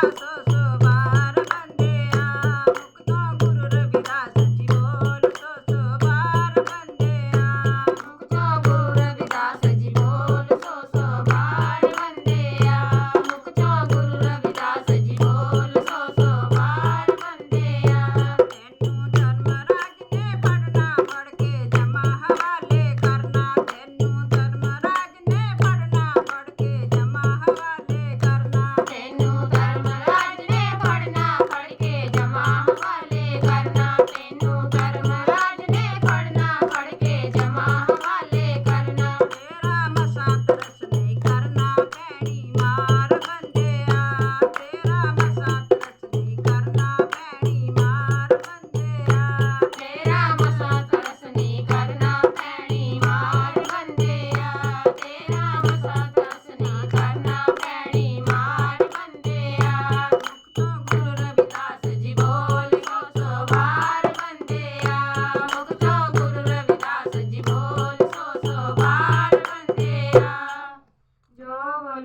Yes,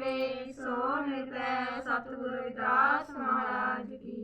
ਹੋਵੇ ਸੋ ਨਿਰਭੈ ਸਤਿਗੁਰੂ ਦਾਸ ਮਹਾਰਾਜ ਕੀ